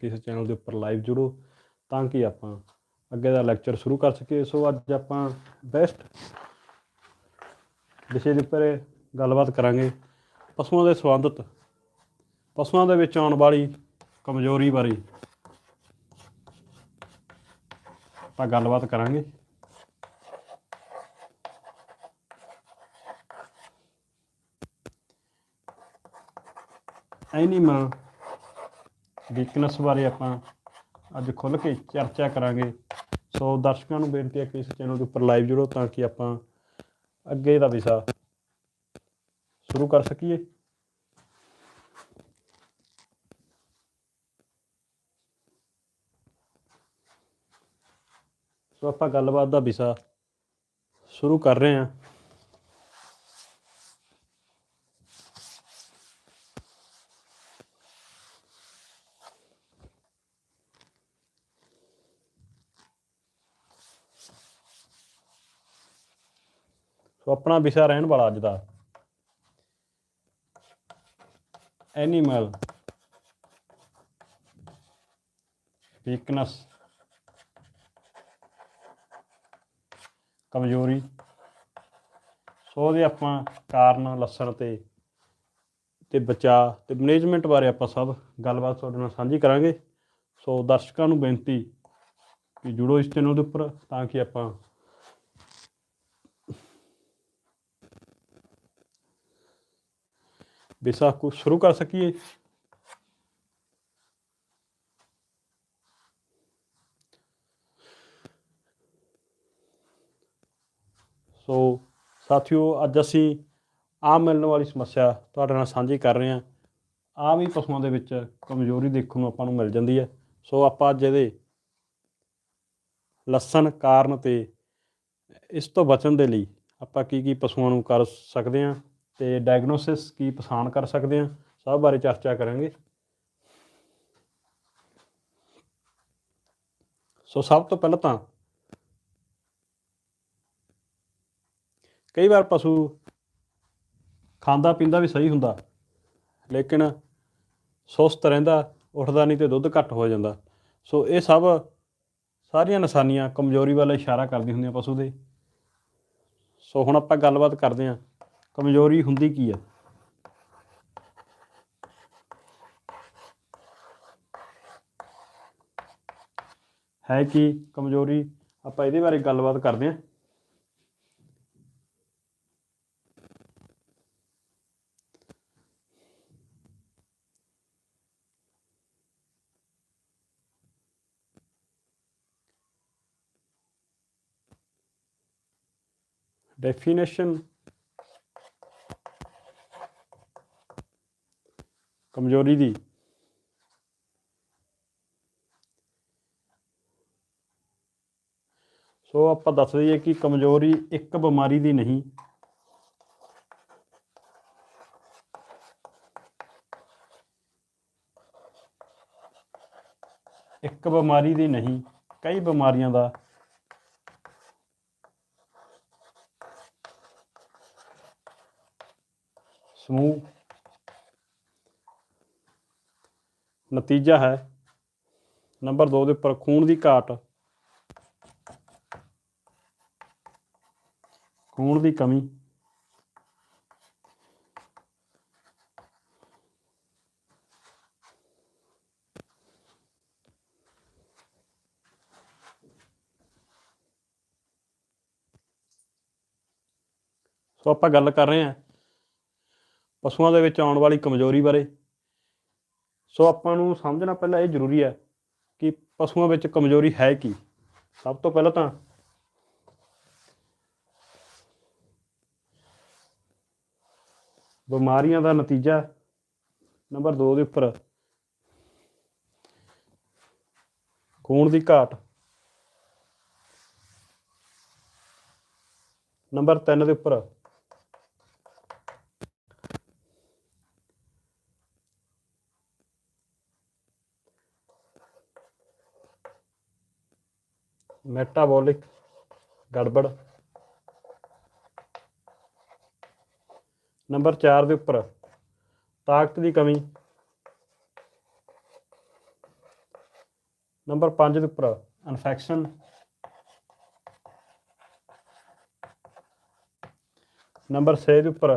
ਕਿਸੇ ਚੈਨਲ ਦੇ ਉੱਪਰ ਲਾਈਵ ਜੁੜੋ, ਤਾਂ ਕਿ ਆਪਾਂ ਅੱਗੇ ਦਾ ਲੈਕਚਰ ਸ਼ੁਰੂ ਕਰ ਸਕੀਏ। ਸੋ ਅੱਜ ਆਪਾਂ ਬੈਸਟ ਵਿਸ਼ੇ ਦੇ ਉੱਪਰ ਗੱਲਬਾਤ ਕਰਾਂਗੇ। ਪਸ਼ੂਆਂ ਦੇ ਸੰਬੰਧਤ, ਪਸ਼ੂਆਂ ਦੇ ਵਿੱਚ ਆਉਣ ਵਾਲੀ ਕਮਜ਼ੋਰੀ ਬਾਰੇ ਆਪਾਂ ਗੱਲਬਾਤ ਕਰਾਂਗੇ। ਐਨੀਮਲ ਵੀਕਨੈਸ ਬਾਰੇ ਆਪਾਂ ਅੱਜ ਖੁੱਲ ਕੇ ਚਰਚਾ ਕਰਾਂਗੇ। ਸੋ ਦਰਸ਼ਕਾਂ ਨੂੰ ਬੇਨਤੀ ਹੈ ਕਿ ਇਸ ਚੈਨਲ ਦੇ ਉੱਪਰ ਲਾਈਵ ਜੁੜੋ ਤਾਂ ਕਿ ਆਪਾਂ ਅੱਗੇ ਦਾ ਵਿਸ਼ਾ ਸ਼ੁਰੂ ਕਰ ਸਕੀਏ। ਸੋ ਆਪਾਂ ਗੱਲਬਾਤ ਦਾ ਵਿਸ਼ਾ ਸ਼ੁਰੂ ਕਰ ਰਹੇ ਹਾਂ। ਸੋ ਆਪਣਾ ਵਿਸ਼ਾ ਰਹਿਣ ਵਾਲਾ ਅੱਜ ਦਾ। ਐਨੀਮਲ ਵੀਕਨੈਸ ਕਮਜ਼ੋਰੀ, ਸੋ ਉਹਦੇ ਆਪਾਂ ਕਾਰਨ ਲੱਸਣ ਤੇ ਤੇ ਬਚਾਅ ਤੇ ਮੈਨੇਜਮੈਂਟ ਬਾਰੇ ਆਪਾਂ ਸਭ ਗੱਲਬਾਤ ਤੁਹਾਡੇ ਨਾਲ ਸਾਂਝੀ ਕਰਾਂਗੇ। ਸੋ ਦਰਸ਼ਕਾਂ ਨੂੰ ਬੇਨਤੀ ਕਿ ਜੁੜੋ ਇਸ ਚੈਨਲ ਦੇ ਉੱਪਰ ਤਾਂ ਕਿ ਆਪਾਂ ਵਿਸ਼ਾ ਕੁ ਸ਼ੁਰੂ ਕਰ ਸਕੀਏ। ਸੋ ਸਾਥੀਓ, ਅੱਜ ਅਸੀਂ ਆਮ ਮਿਲਣ ਵਾਲੀ ਸਮੱਸਿਆ ਤੁਹਾਡੇ ਨਾਲ ਸਾਂਝੀ ਕਰ ਰਹੇ ਹਾਂ। ਆਮ ਹੀ ਪਸ਼ੂਆਂ ਦੇ ਵਿੱਚ ਕਮਜ਼ੋਰੀ ਦੇਖਣ ਨੂੰ ਆਪਾਂ ਨੂੰ ਮਿਲ ਜਾਂਦੀ ਹੈ। ਸੋ ਆਪਾਂ ਅੱਜ ਇਹਦੇ ਲੱਸਣ ਕਾਰਨ ਤੇ ਇਸ ਤੋਂ ਬਚਣ ਦੇ ਲਈ ਆਪਾਂ ਕੀ ਕੀ ਪਸ਼ੂਆਂ ਨੂੰ ਕਰ ਸਕਦੇ ਹਾਂ। ਤੇ ਡਾਇਗਨੋਸਿਸ ਕੀ ਪਛਾਣ ਕਰ ਸਕਦੇ ਹਾਂ, ਸਭ ਬਾਰੇ ਚਰਚਾ ਕਰਾਂਗੇ। ਸੋ ਸਭ ਤੋਂ ਪਹਿਲਾਂ ਤਾਂ ਕਈ ਵਾਰ ਪਸ਼ੂ ਖਾਂਦਾ ਪੀਂਦਾ ਵੀ ਸਹੀ ਹੁੰਦਾ, ਲੇਕਿਨ ਸੁਸਤ ਰਹਿੰਦਾ, ਉੱਠਦਾ ਨਹੀਂ ਤੇ ਦੁੱਧ ਘੱਟ ਹੋ ਜਾਂਦਾ। ਸੋ ਇਹ ਸਭ ਸਾਰੀਆਂ ਨਿਸ਼ਾਨੀਆਂ ਕਮਜ਼ੋਰੀ ਵੱਲ ਇਸ਼ਾਰਾ ਕਰਦੀਆਂ ਹੁੰਦੀਆਂ ਪਸ਼ੂ ਦੇ। ਸੋ ਹੁਣ ਆਪਾਂ ਗੱਲਬਾਤ ਕਰਦੇ ਹਾਂ ਕਮਜ਼ੋਰੀ ਹੁੰਦੀ ਕੀ ਹੈ ਹੈ ਕੀ ਕਮਜ਼ੋਰੀ? ਆਪਾਂ ਇਹਦੇ ਬਾਰੇ ਗੱਲਬਾਤ ਕਰਦੇ ਹਾਂ। ਡੈਫੀਨੇਸ਼ਨ ਕਮਜ਼ੋਰੀ ਦੀ। ਸੋ ਆਪਾਂ ਦੱਸ ਦਈਏ ਕਿ ਕਮਜ਼ੋਰੀ ਇੱਕ ਬਿਮਾਰੀ ਦੀ ਨਹੀਂ। ਇੱਕ ਬਿਮਾਰੀ ਦੀ ਨਹੀਂ, ਕਈ ਬਿਮਾਰੀਆਂ ਦਾ। ਸਮੂਹ ਨਤੀਜਾ ਹੈ। ਨੰਬਰ 2 ਦੇ ਉੱਪਰ ਖੂਨ ਦੀ ਘਾਟ। ਖੂਨ ਦੀ ਕਮੀ। ਸੋ ਆਪਾਂ ਗੱਲ ਕਰ ਰਹੇ ਹਾਂ। ਪਸ਼ੂਆਂ ਦੇ ਵਿੱਚ ਆਉਣ ਵਾਲੀ ਕਮਜ਼ੋਰੀ ਬਾਰੇ। ਸੋ ਆਪਾਂ ਨੂੰ ਸਮਝਣਾ ਪਹਿਲਾਂ ਇਹ ਜ਼ਰੂਰੀ ਹੈ ਕਿ ਪਸ਼ੂਆਂ ਵਿੱਚ ਕਮਜ਼ੋਰੀ ਹੈ ਕੀ। ਸਭ ਤੋਂ ਪਹਿਲਾਂ ਤਾਂ ਬਿਮਾਰੀਆਂ ਦਾ ਨਤੀਜਾ ਨੰਬਰ 2 ਦੇ ਉੱਪਰ ਖੂਨ ਦੀ ਘਾਟ। ਨੰਬਰ 3 ਦੇ ਉੱਪਰ ਮੈਟਾਬੋਲਿਕ ਗੜਬੜ। ਨੰਬਰ 4 ਦੇ ਉੱਪਰ, ਤਾਕਤ ਦੀ ਕਮੀ। ਨੰਬਰ 5 ਦੇ ਉੱਪਰ ਇਨਫੈਕਸ਼ਨ ਨੰਬਰ 6 ਦੇ ਉੱਪਰ,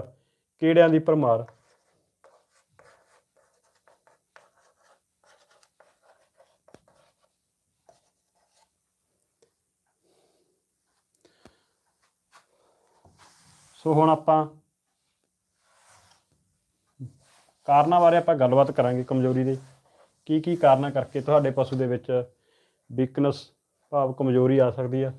ਕੀੜਿਆਂ ਦੀ ਭਰਮਾਰ। ਸੋ ਹੁਣ ਆਪਾਂ ਕਾਰਨਾਂ ਬਾਰੇ ਆਪਾਂ ਗੱਲਬਾਤ ਕਰਾਂਗੇ ਕਮਜ਼ੋਰੀ ਦੇ। ਕੀ ਕੀ ਕਾਰਨਾਂ ਕਰਕੇ ਤੁਹਾਡੇ ਪਸ਼ੂ ਦੇ ਵਿੱਚ ਵੀਕਨੈਸ ਭਾਵ ਕਮਜ਼ੋਰੀ ਆ ਸਕਦੀ ਆ?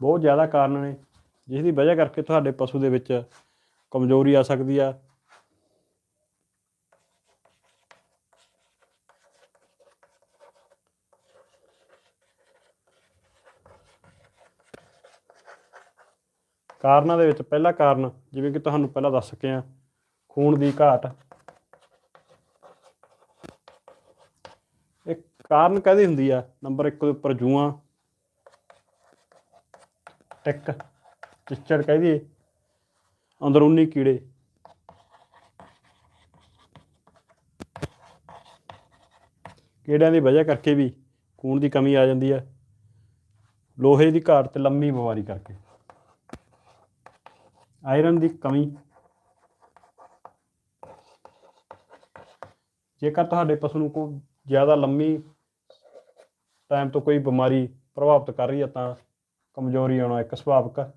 ਬਹੁਤ ਜ਼ਿਆਦਾ ਕਾਰਨ ਨੇ, ਜਿਸ ਦੀ ਵਜ੍ਹਾ ਕਰਕੇ ਤੁਹਾਡੇ ਪਸ਼ੂ ਦੇ ਵਿੱਚ ਕਮਜ਼ੋਰੀ ਆ ਸਕਦੀ ਆ। ਕਾਰਨਾਂ ਦੇ ਵਿੱਚ ਪਹਿਲਾ ਕਾਰਨ ਜਿਵੇਂ ਕਿ ਤੁਹਾਨੂੰ ਪਹਿਲਾਂ ਦੱਸ ਚੁੱਕੇ ਆ ਖੂਨ ਦੀ ਘਾਟ। ਇੱਕ ਕਾਰਨ ਕਾਹਦੀ ਹੁੰਦੀ ਆ? ਨੰਬਰ 1 ਦੇ ਉੱਪਰ ਜੂਆਂ। ਟਿੱਕ, ਚਿੱਚੜ ਕਹਿ ਦਈਏ। ਅੰਦਰੂਨੀ ਕੀੜੇ। ਕੀੜਿਆਂ ਦੀ ਵਜ੍ਹਾ ਕਰਕੇ ਵੀ ਖੂਨ ਦੀ ਕਮੀ ਆ ਜਾਂਦੀ ਹੈ ਲੋਹੇ ਦੀ ਘਾਟ ਤੇ ਲੰਮੀ ਬਿਮਾਰੀ ਕਰਕੇ। ਆਇਰਨ ਦੀ ਕਮੀ। ਜੇਕਰ ਤੁਹਾਡੇ ਪਸ਼ੂ ਨੂੰ ਕੋਈ ਜ਼ਿਆਦਾ ਲੰਮੀ ਟਾਈਮ ਤੋਂ ਕੋਈ ਬਿਮਾਰੀ ਪ੍ਰਭਾਵਿਤ ਕਰ ਰਹੀ ਹੈ, ਤਾਂ ਕਮਜ਼ੋਰੀ ਆਉਣਾ ਇੱਕ ਸੁਭਾਵਿਕ ਹੈ।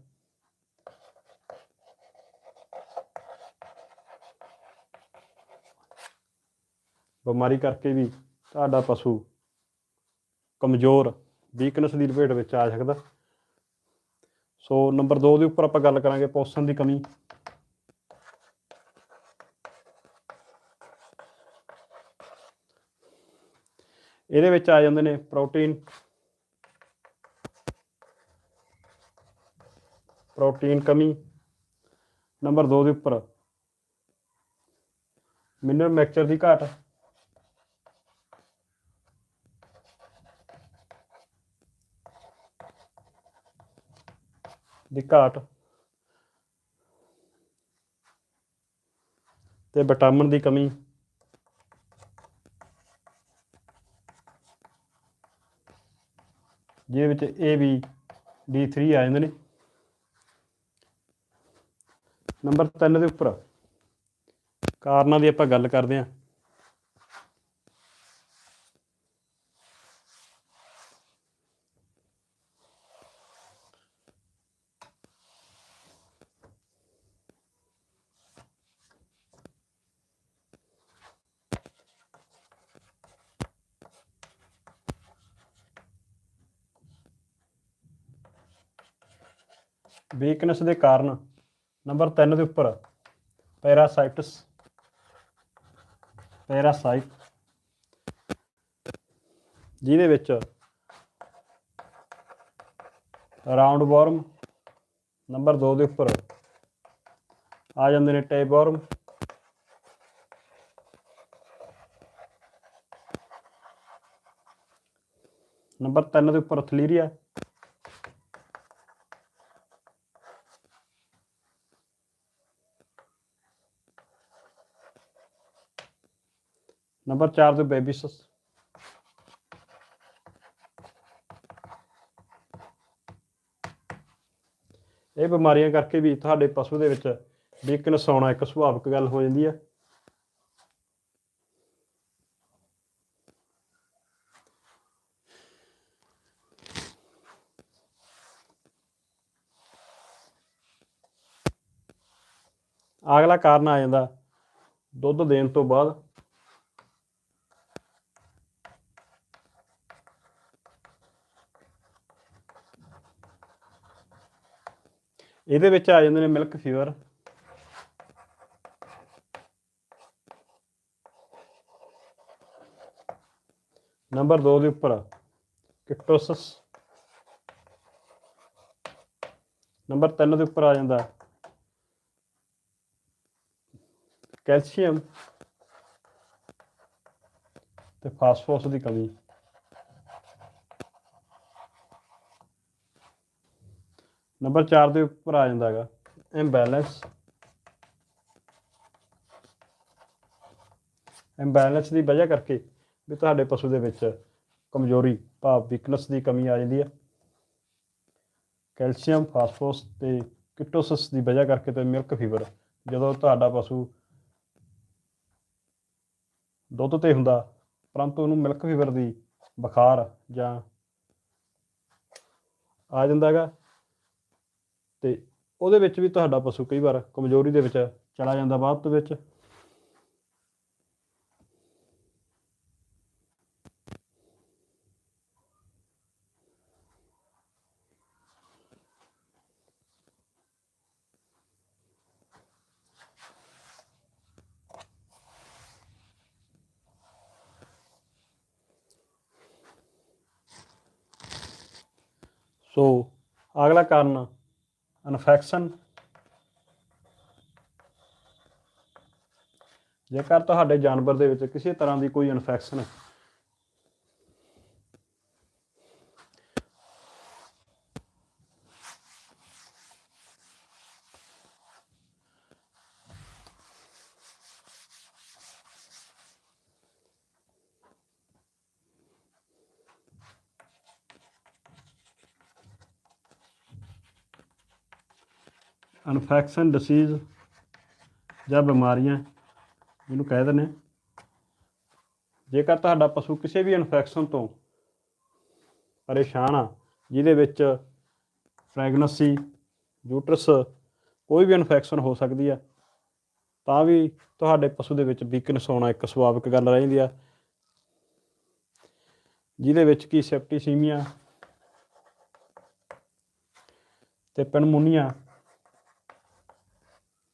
ਬਿਮਾਰੀ ਕਰਕੇ ਵੀ ਤੁਹਾਡਾ ਪਸ਼ੂ ਕਮਜ਼ੋਰ ਵੀਕਨੈਸ ਦੀ ਲਪੇਟ ਵਿੱਚ ਆ ਸਕਦਾ। ਸੋ ਨੰਬਰ 2 ਦੇ ਉੱਪਰ ਆਪਾਂ ਗੱਲ ਕਰਾਂਗੇ ਪੋਸ਼ਣ ਦੀ ਕਮੀ। ਇਹਦੇ ਵਿੱਚ ਆ ਜਾਂਦੇ ਨੇ ਪ੍ਰੋਟੀਨ। ਪ੍ਰੋਟੀਨ ਕਮੀ। ਨੰਬਰ 2 ਦੇ ਉੱਪਰ। ਮਿਨਰਲ ਮੈਕਚਰ ਦੀ ਘਾਟ। ਦੀ ਘਾਟ। ਤੇ ਵਿਟਾਮਿਨ ਦੀ ਕਮੀ। ਜਿਹਦੇ ਵਿੱਚ A, B D3 ਆ ਜਾਂਦੇ ਨੇ। ਨੰਬਰ 3 ਦੇ ਉੱਪਰ ਕਾਰਨਾਂ ਦੀ ਆਪਾਂ ਗੱਲ ਕਰਦੇ ਹਾਂ। ਵੀਕਨੈਸ ਦੇ ਕਾਰਨ ਨੰਬਰ 3 ਦੇ ਉੱਪਰ ਪੈਰਾਸਾਈਟਸ ਪੈਰਾਸਾਈਟ ਜਿਹਦੇ ਵਿੱਚ ਰਾਉਂਡ ਵਾਰਮ ਨੰਬਰ 2 ਦੇ ਉੱਪਰ ਆ ਜਾਂਦੇ ਨੇ ਟੇਪ ਵਾਰਮ ਨੰਬਰ 3 ਦੇ ਉੱਪਰ ਥਲੀਰੀਆ ਨੰਬਰ 4 ਤੇ ਬੇਬੀਸਸ ਇਹ ਬਿਮਾਰੀਆਂ ਕਰਕੇ ਵੀ ਤੁਹਾਡੇ ਪਸ਼ੂ ਦੇ ਵਿੱਚ ਵੀਕਨੈਸ ਆਉਣਾ ਇੱਕ ਸੁਭਾਵਿਕ ਗੱਲ ਹੋ ਜਾਂਦੀ ਹੈ ਅਗਲਾ ਕਾਰਨ ਆ ਜਾਂਦਾ ਦੁੱਧ ਦੇਣ ਤੋਂ ਬਾਅਦ ਇਹਦੇ ਵਿੱਚ ਆ ਜਾਂਦੇ ਨੇ ਮਿਲਕ ਫੀਵਰ ਨੰਬਰ 2 ਦੇ ਉੱਪਰ ਕਿਟੋਸਿਸ। ਨੰਬਰ 3 ਦੇ ਉੱਪਰ ਆ ਜਾਂਦਾ ਕੈਲਸ਼ੀਅਮ ਤੇ ਫਾਸਫੋਰਸ ਦੀ ਕਮੀ। ਨੰਬਰ 4 ਦੇ ਉੱਪਰ ਆ ਜਾਂਦਾ ਹੈਗਾ। ਇੰਬੈਲੈਂਸ ਇੰਬੈਲੈਂਸ ਦੀ ਵਜ੍ਹਾ ਕਰਕੇ ਵੀ ਤੁਹਾਡੇ ਪਸ਼ੂ ਦੇ ਵਿੱਚ ਕਮਜ਼ੋਰੀ, ਭਾਵ ਵੀਕਨੈਸ ਦੀ ਕਮੀ ਆ ਜਾਂਦੀ ਹੈ ਕੈਲਸ਼ੀਅਮ, ਫਾਸਫੋਰਸ ਤੇ ਕਿਟੋਸਿਸ ਦੀ ਵਜ੍ਹਾ ਕਰਕੇ ਤੇ ਮਿਲਕ ਫੀਵਰ ਜਦੋਂ ਤੁਹਾਡਾ ਪਸ਼ੂ ਦੁੱਧ ਤੇ ਹੁੰਦਾ, ਪਰੰਤੂ ਉਹਨੂੰ ਮਿਲਕ ਫੀਵਰ ਦੀ ਬੁਖਾਰ ਜਾਂ ਆ ਜਾਂਦਾ ਹੈਗਾ। ਤੇ ਉਹਦੇ ਵਿੱਚ ਵੀ ਤੁਹਾਡਾ ਪਸ਼ੂ ਕਈ ਵਾਰ ਕਮਜ਼ੋਰੀ ਦੇ ਵਿੱਚ ਚਲਾ ਜਾਂਦਾ ਬਾਅਦ ਵਿੱਚ। ਸੋ ਅਗਲਾ ਕਾਰਨ ਇਨਫੈਕਸ਼ਨ ਜੇਕਰ ਤੁਹਾਡੇ ਜਾਨਵਰ ਦੇ ਵਿੱਚ ਕਿਸੇ ਤਰ੍ਹਾਂ ਦੀ ਕੋਈ ਇਨਫੈਕਸ਼ਨ ਇਨਫੈਕਸ਼ਨ ਡਿਸੀਜ਼ ਜਾਂ ਬਿਮਾਰੀਆਂ, ਜਿਹਨੂੰ ਕਹਿ ਦਿੰਦੇ ਹਾਂ। ਜੇਕਰ ਤੁਹਾਡਾ ਪਸ਼ੂ ਕਿਸੇ ਵੀ ਇਨਫੈਕਸ਼ਨ ਤੋਂ ਪਰੇਸ਼ਾਨ ਆ, ਜਿਹਦੇ ਵਿੱਚ ਪ੍ਰੈਗਨੈਂਸੀ ਯੂਟਰਸ ਕੋਈ ਵੀ ਇਨਫੈਕਸ਼ਨ ਹੋ ਸਕਦੀ ਆ, ਤਾਂ ਵੀ ਤੁਹਾਡੇ ਪਸ਼ੂ ਦੇ ਵਿੱਚ ਵੀਕਨੈਸ ਹੋਣਾ ਇੱਕ ਸੁਭਾਵਿਕ ਗੱਲ ਰਹਿੰਦੀ ਆ ਜਿਹਦੇ ਵਿੱਚ ਕੀ ਸੈਪਟੀਸੀਮੀਆ ਤੇ ਪਨਮੂਨੀਆ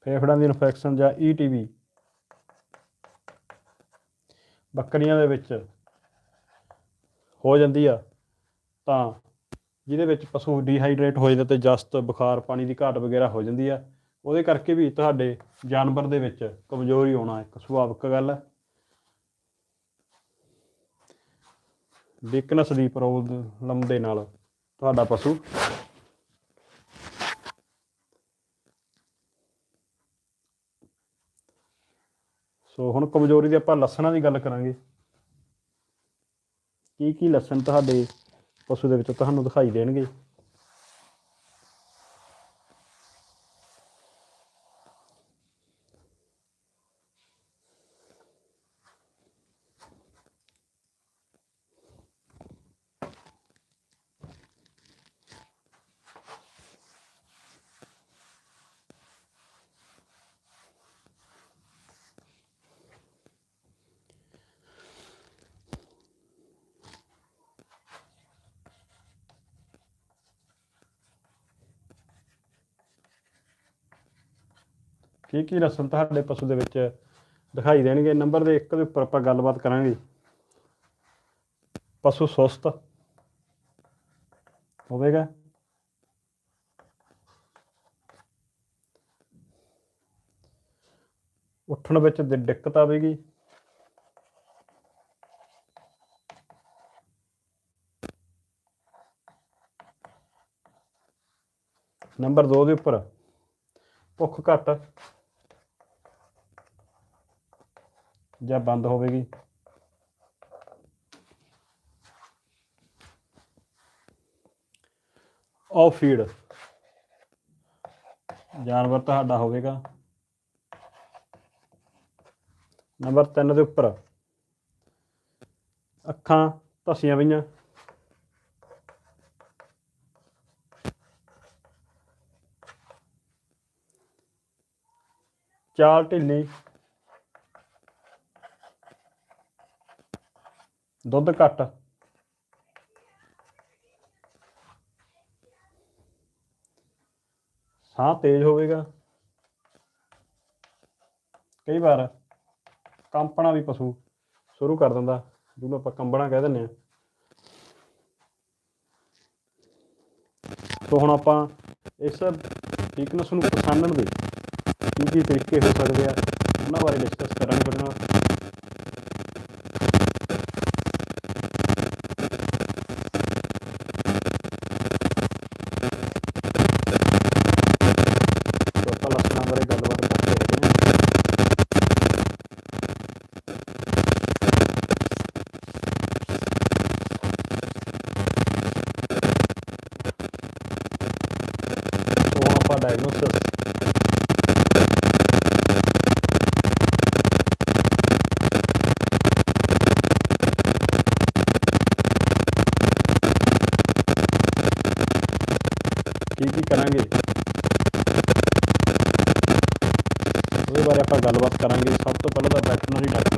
ਫੇਫੜਿਆਂ ਦੀ ਇਨਫੈਕਸ਼ਨ ਜਾਂ ਈਟੀਵੀ ਬੱਕਰੀਆਂ ਦੇ ਵਿੱਚ ਹੋ ਜਾਂਦੀ ਆ, ਤਾਂ ਜਿਹਦੇ ਵਿੱਚ ਪਸ਼ੂ ਡੀਹਾਈਡਰੇਟ ਹੋ ਜਾਂਦਾ ਤੇ ਜਸਤ, ਬੁਖਾਰ, ਪਾਣੀ ਦੀ ਘਾਟ ਵਗੈਰਾ ਹੋ ਜਾਂਦੀ ਆ, ਉਹਦੇ ਕਰਕੇ ਵੀ ਤੁਹਾਡੇ ਜਾਨਵਰ ਦੇ ਵਿੱਚ ਕਮਜ਼ੋਰੀ ਆਉਣਾ ਇੱਕ ਸੁਭਾਵਿਕ ਗੱਲ ਹੈ ਵੀਕਨੈਸ ਦੀ ਪ੍ਰੋਬਲਮ ਦੇ ਨਾਲ ਤੁਹਾਡਾ ਪਸ਼ੂ ਸੋ ਹੁਣ ਕਮਜ਼ੋਰੀ ਦੀ ਆਪਾਂ ਲੱਛਣਾਂ ਦੀ ਗੱਲ ਕਰਾਂਗੇ। ਕੀ ਕੀ ਲੱਛਣ ਤੁਹਾਡੇ ਪਸ਼ੂ ਦੇ ਵਿੱਚ ਤੁਹਾਨੂੰ ਦਿਖਾਈ ਦੇਣਗੇ? ਕੀ ਕੀ ਲੱਛਣ ਤੁਹਾਡੇ ਪਸ਼ੂ ਦੇ ਵਿੱਚ ਦਿਖਾਈ ਦੇਣਗੇ? ਨੰਬਰ ਦੇ ਇੱਕ ਦੇ ਉੱਪਰ ਆਪਾਂ ਗੱਲਬਾਤ ਕਰਾਂਗੇ। ਪਸ਼ੂ ਸੁਸਤ ਹੋਵੇਗਾ। ਉੱਠਣ ਵਿੱਚ ਦਿੱਕਤ ਆਵੇਗੀ। ਨੰਬਰ 2 ਦੇ ਉੱਪਰ ਭੁੱਖ ਘੱਟ ਜਾਂ ਬੰਦ ਹੋਵੇਗੀ। Off feed. ਜਾਨਵਰ ਤੁਹਾਡਾ ਹੋਵੇਗਾ। ਨੰਬਰ 3 ਦੇ ਉੱਪਰ। ਅੱਖਾਂ ਧਸੀਆਂ ਪਈਆਂ। ਚਾਲ ਢਿੱਲੀ। ਦੁੱਧ ਘੱਟ। ਸਾਹ ਤੇਜ਼ ਹੋਵੇਗਾ। ਕਈ ਵਾਰ ਕੰਪਣਾ ਵੀ ਪਸ਼ੂ ਸ਼ੁਰੂ ਕਰ ਦਿੰਦਾ, ਜਿਹਨੂੰ ਆਪਾਂ ਕੰਬਣਾ ਕਹਿ ਦਿੰਦੇ ਆ ਸੋ ਹੁਣ ਆਪਾਂ ਇਸ ਵੀਕਨੈਸ ਨੂੰ ਪਛਾਣਨ ਦੇ ਕੀ ਕੀ ਤਰੀਕੇ ਹੋ ਸਕਦੇ ਆ, ਉਹਨਾਂ ਬਾਰੇ ਡਿਸਕਸ ਕਰਾਂਗੇ ਤੁਹਾਡੇ ਨਾਲ ਸੋ ਆਪਾਂ ਲੱਛਣਾਂ ਬਾਰੇ ਗੱਲਬਾਤ ਕਰਦੇ ਹੈਗੇ ਹਾਂ ਡਾਇਗਨੋਸਿਸ ਕੀ ਕੀ ਕਰਾਂਗੇ ਉਹਦੇ ਬਾਰੇ ਆਪਾਂ ਗੱਲਬਾਤ ਕਰਾਂਗੇ ਸਭ ਤੋਂ ਪਹਿਲਾਂ ਤਾਂ ਵੈਟਰਨਰੀ ਡਾਕਟਰ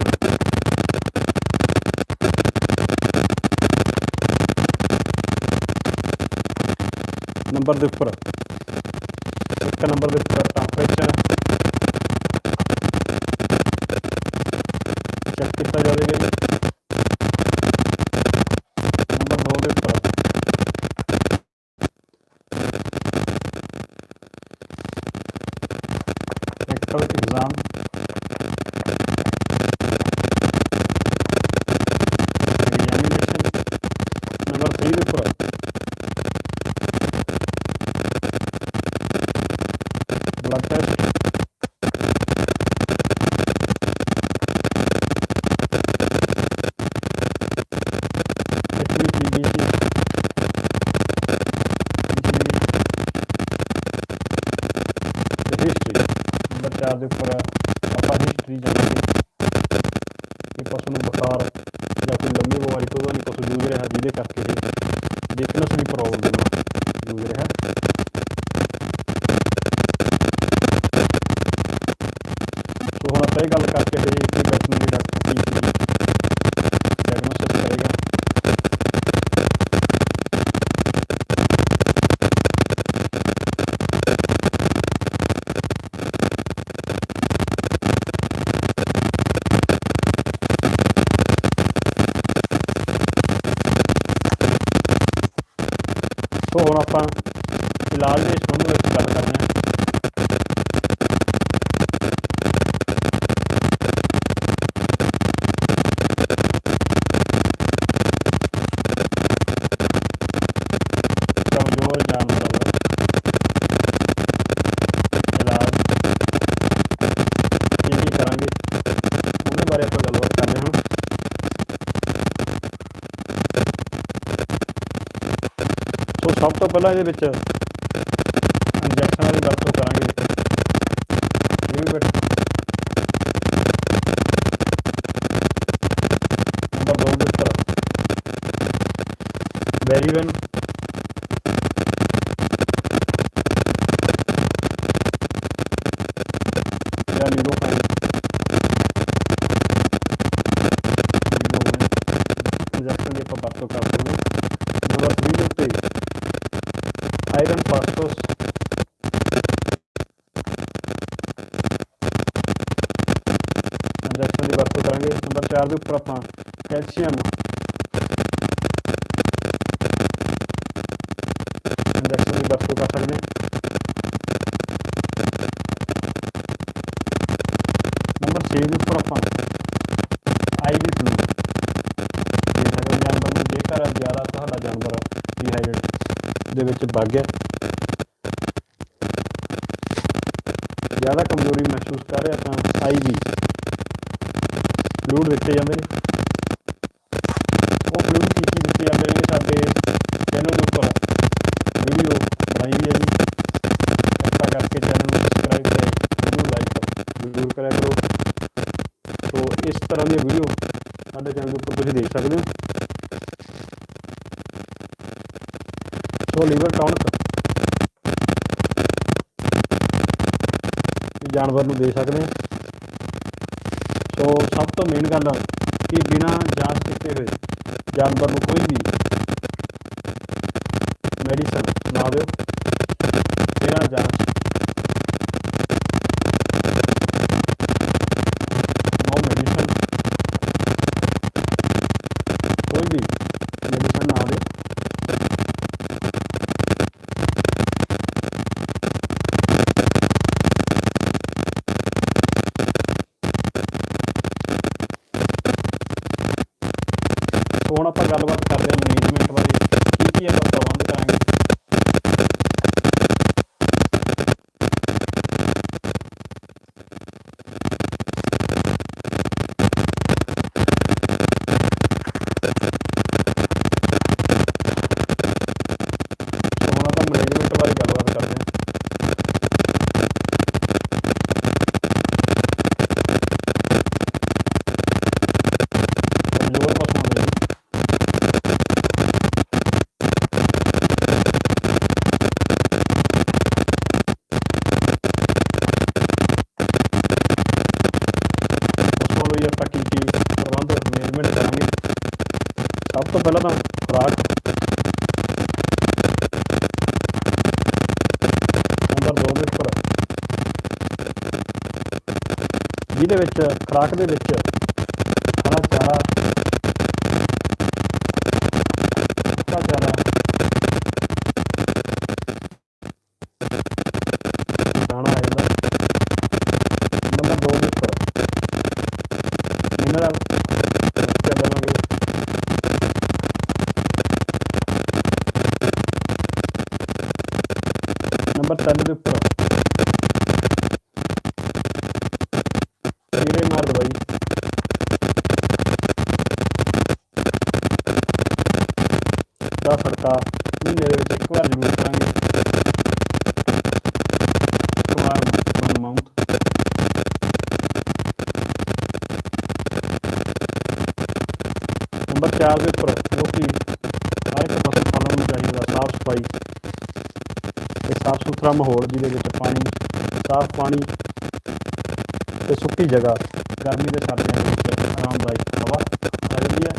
ਨੰਬਰ ਦੇ ਉੱਪਰ ਇੱਕ ਨੰਬਰ ਦੇ ਉੱਪਰ ਟੈਂਪਰੇਚਰ ਚੈੱਕ ਕੀਤਾ ਜਾਵੇਗਾ ਜੀ ਨੰਬਰ 2 ਦੇ ਉੱਪਰ ਪ੍ਰੈਕਟੀਕਲ ਐਗਜ਼ਾਮ ਐਗਜ਼ਾਮੀਨੇਸ਼ਨ ਨੰਬਰ 3 ਦੇ ਉੱਪਰ blood test HbTBC history number 4 ਦੇ ਉੱਪਰ ਆਪਾਂ ਹਿਸਟਰੀ ਜਾਣਾਂਗੇ ਕਿ ਪਸ਼ੂ ਨੂੰ ਬੁਖਾਰ ਜਾਂ ਕੋਈ ਲੰਮੀ ਬਿਮਾਰੀ ਤੋਂ ਉਹਦਾ ਨਹੀਂ ਪਸ਼ੂ ਜੂਝ ਰਿਹਾ ਜਿਹਦੇ ਕਰਕੇ ਇਹ ਵੀਕਨੈਸ ਦੀ ਪ੍ਰੋਬਲਮ ਨਾਲ ਜੂਝ ਰਿਹਾ ਸੋ ਹੁਣ ਆਪਾਂ ਇਹ ਗੱਲ ਕਰਕੇ ਹਜੇ ਕਿ ਵੈਟਰਨਰੀ ਡਾਕਟਰ ਕੀ ਡਾਇਗਨੋਸਿਸ ਕਰੇਗਾ ਸੋ ਹੁਣ ਆਪਾਂ ਇਲਾਜ ਦੇ ਸੰਬੰਧ ਵਿੱਚ ਗੱਲ ਕਰਦੇ ਹਾਂ ਕਮਜ਼ੋਰ ਜਾਨਵਰਾਂ ਦਾ ਇਲਾਜ ਕੀ ਕੀ ਕਰਾਂਗੇ ਉਹਦੇ ਬਾਰੇ ਆਪਾਂ ਗੱਲਬਾਤ ਕਰਦੇ ਹਾਂ ਸੋ ਸਭ ਤੋਂ ਪਹਿਲਾਂ ਇਹਦੇ ਵਿੱਚ ਇੰਜੈਕਸ਼ਨਾਂ ਦੀ ਵਰਤੋਂ ਕਰਾਂਗੇ ਜਿਵੇਂ ਬਟ ਨੰਬਰ 2 ਦੇ ਉੱਪਰ ਵੈਰੀਵਨ ਜਾਂ ਨਿਊਰੋਫਾਈਨ ਇੰਜੈਕਸ਼ਨ ਦੀ ਆਪਾਂ ਵਰਤੋਂ ਕਰ ਸਕਦੇ ਹਾਂ ਨੰਬਰ 3 ਦੇ ਉੱਤੇ ਆਇਰਨ ਫਾਸਫੋਰਸ ਇੰਜੈਕਸ਼ਨ ਦੀ ਵਰਤੋਂ ਕਰਾਂਗੇ ਨੰਬਰ 4 ਦੇ ਉੱਪਰ ਆਪਾਂ ਕੈਲਸ਼ੀਅਮ। ਇੰਜੈਕਸ਼ਨ ਦੀ ਵਰਤੋਂ ਕਰ ਸਕਦੇ ਹਾਂ। ਨੰਬਰ 6 ਦੇ ਉੱਪਰ ਆਪਾਂ ਆਈਵੀ ਫਲੂ ਸਾਡੇ ਜਾਨਵਰ ਨੂੰ ਜੇਕਰ ਜ਼ਿਆਦਾ ਤੁਹਾਡਾ ਜਾਨਵਰ ਡੀਹਾਈਡਰੇਟ ਦੇ ਵਿੱਚ ਵਗ ਗਿਆ ਜ਼ਿਆਦਾ ਕਮਜ਼ੋਰੀ ਮਹਿਸੂਸ ਕਰ ਰਿਹਾ ਤਾਂ ਆਈਵੀ ਫਲੂਡ ਦਿੱਤੇ ਜਾਂਦੇ ਨੇ। ਉਹ ਫਲੂਡ ਕੀ ਕੀ ਦਿੱਤੇ ਜਾਂਦੇ ਨੇ ਸਾਡੇ ਚੈਨਲ ਦੇ ਉੱਪਰ। ਵੀਡੀਓ ਬਣਾਈ ਹੋਈ ਹੈ ਜੀ। ਕਿਰਪਾ ਕਰਕੇ ਚੈਨਲ ਨੂੰ ਸਬਸਕ੍ਰਾਈਬ ਕਰੇ ਵੀਡੀਓ ਲਾਈਕ ਜ਼ਰੂਰ ਕਰਿਆ ਕਰੋ। ਸੋ ਇਸ ਤਰ੍ਹਾਂ ਦੀ ਵੀਡੀਓ ਸਾਡੇ ਚੈਨਲ ਦੇ ਉੱਪਰ ਤੁਸੀਂ ਦੇਖ ਸਕਦੇ ਹੋ। So liver tonic. ਜਾਨਵਰ ਨੂੰ ਦੇ ਸਕਦੇ ਹਾਂ। ਤੋਂ ਮੇਨ ਗੱਲ ਆ ਕਿ ਬਿਨਾਂ ਜਾਂਚ ਕੀਤੇ ਹੋਏ ਜਾਨਵਰ ਨੂੰ ਕੋਈ ਵੀ ਮੈਡੀਸਨ ਨਾ ਦਿਓ ਬਿਨਾਂ ਜਾਂਚ ਨੋ ਮੈਡੀਸਨ ਕੋਈ ਵੀ ਮੈਡੀਸਨ ਨਾ ਦਿਓ ਸੋ ਹੁਣ ਆਪਾਂ ਗੱਲਬਾਤ ਕਰਦੇ ਹਾਂ ਮੈਨੇਜਮੈਂਟ ਬਾਰੇ ਕੀ ਕੀ ਆਪਾਂ ਪ੍ਰਬੰਧ ਕਰਾਂਗੇ ਸੋ ਹੁਣ ਆਪਾਂ ਮੈਨੇਜਮੈਂਟ ਬਾਰੇ ਗੱਲਬਾਤ ਕਰਦੇ ਹਾਂ ਪਹਿਲਾਂ ਤਾਂ ਖੁਰਾਕ ਨੰਬਰ 2 ਦੇ ਉੱਪਰ ਦੇ ਵਿੱਚ ਖੁਰਾਕ ਦੇ ਵਿੱਚ ਪਾਣੀ ਤੇ ਸੁੱਕੀ ਜਗ੍ਹਾ ਗਰਮੀ ਦੇ ਸਰਦੀਆਂ ਦੇ ਵਿੱਚ ਆਰਾਮਦਾਇਕ ਹਵਾ ਆ ਜਾਂਦੀ ਹੈ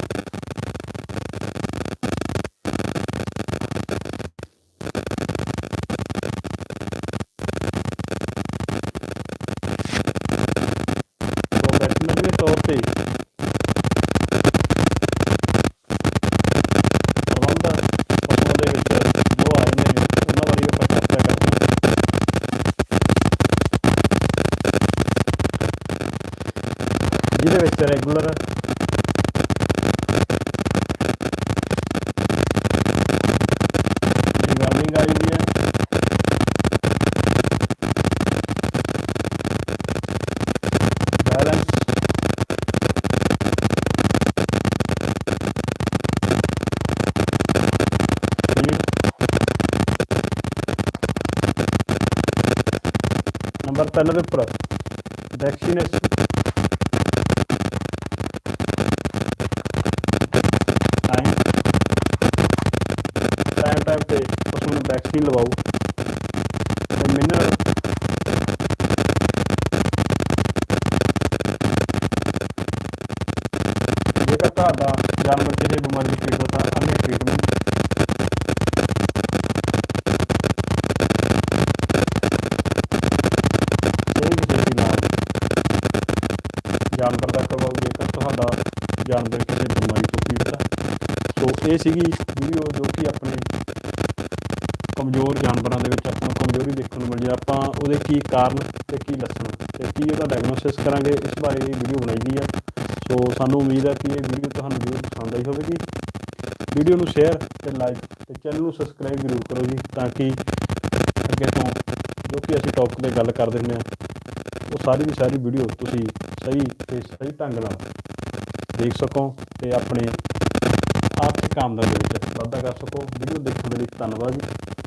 ਸੋ ਵੈਟਰਨਰੀ ਤੌਰ ਤੇ ਪ੍ਰਬੰਧ ਪਸ਼ੂਆਂ ਦੇ ਵਿੱਚ ਜੋ ਆਏ ਨੇ ਉਹਨਾਂ ਬਾਰੇ ਆਪਾਂ ਚਰਚਾ ਕਰਦੇ ਹਾਂ ਜਿਹਦੇ ਵਿੱਚ ਰੈਗੂਲਰ ਵਾਰਨਿੰਗ ਆ ਜਾਂਦੀ ਹੈ ਬੈਲੈਂਸ ਨੰਬਰ 3 ਦੇ ਉੱਪਰ ਵੈਕਸੀਨੇਸ਼ਨ ਟਾਈਮ ਟਾਈਮ ਟਾਈਮ ਤੇ ਪਸ਼ੂ ਨੂੰ ਵੈਕਸੀਨ ਲਵਾਓ। ਤੇ ਮਿਨਰਲ ਜੇਕਰ ਤੁਹਾਡਾ ਜਾਨਵਰ ਕਿਸੇ ਬਿਮਾਰੀ ਦੀ ਪੀੜਤ ਹੈ ਤਾਂ ਟ੍ਰੀਟਮੈਂਟ ਕੋਈ ਵੀ ਛੇਤੀ ਨਾਲ ਜਾਨਵਰ ਦਾ ਕਰਵਾਓ ਜੇਕਰ ਤੁਹਾਡਾ ਜਾਨਵਰ ਕਿਸੇ ਬਿਮਾਰੀ ਤੋਂ ਪੀੜਤ ਹੈ ਸੋ ਇਹ ਸੀਗੀ ਵੀਡੀਓ ਜੋ ਕਿ ਆਪਣੇ ਕਮਜ਼ੋਰ ਜਾਨਵਰਾਂ ਦੇ ਵਿੱਚ ਆਪਾਂ ਕਮਜ਼ੋਰੀ ਦੇਖਣ ਨੂੰ ਮਿਲ ਮਿਲੀ ਆਪਾਂ ਉਹਦੇ ਕੀ ਕਾਰਨ ਤੇ ਕੀ ਲੱਛਣ ਤੇ ਕੀ ਉਹਦਾ ਡਾਇਗਨੋਸਿਸ ਕਰਾਂਗੇ, ਇਸ ਬਾਰੇ ਇਹ ਵੀਡੀਓ ਬਣਾਈ ਗਈ ਹੈ ਸੋ ਸਾਨੂੰ ਉਮੀਦ ਹੈ ਕਿ ਇਹ ਵੀਡੀਓ ਤੁਹਾਨੂੰ ਜ਼ਰੂਰ ਪਸੰਦ ਆਈ ਹੋਵੇਗੀ। ਵੀਡੀਓ ਨੂੰ ਸ਼ੇਅਰ ਤੇ ਲਾਈਕ ਤੇ ਚੈਨਲ ਨੂੰ ਸਬਸਕ੍ਰਾਈਬ ਜ਼ਰੂਰ ਕਰੋ ਜੀ, ਤਾਂ ਕਿ ਅੱਗੇ ਤੋਂ ਜੋ ਕਿ ਅਸੀਂ ਟੌਪਿਕ ਤੇ ਗੱਲ ਕਰਦੇ ਹੁੰਦੇ ਹਾਂ ਉਹ ਸਾਰੀ ਦੀ ਸਾਰੀ ਵੀਡੀਓ ਤੁਸੀਂ ਸਹੀ ਤੇ ਸਹੀ ਢੰਗ ਨਾਲ ਦੇਖ ਸਕੋ ਤੇ ਆਪਣੇ ਆਰਥਿਕ ਆਮਦਨ ਦੇ ਵਿੱਚ ਵਾਧਾ ਕਰ ਸਕੋ। ਵੀਡੀਓ ਦੇਖਣ ਦੇ ਲਈ ਧੰਨਵਾਦ ਜੀ।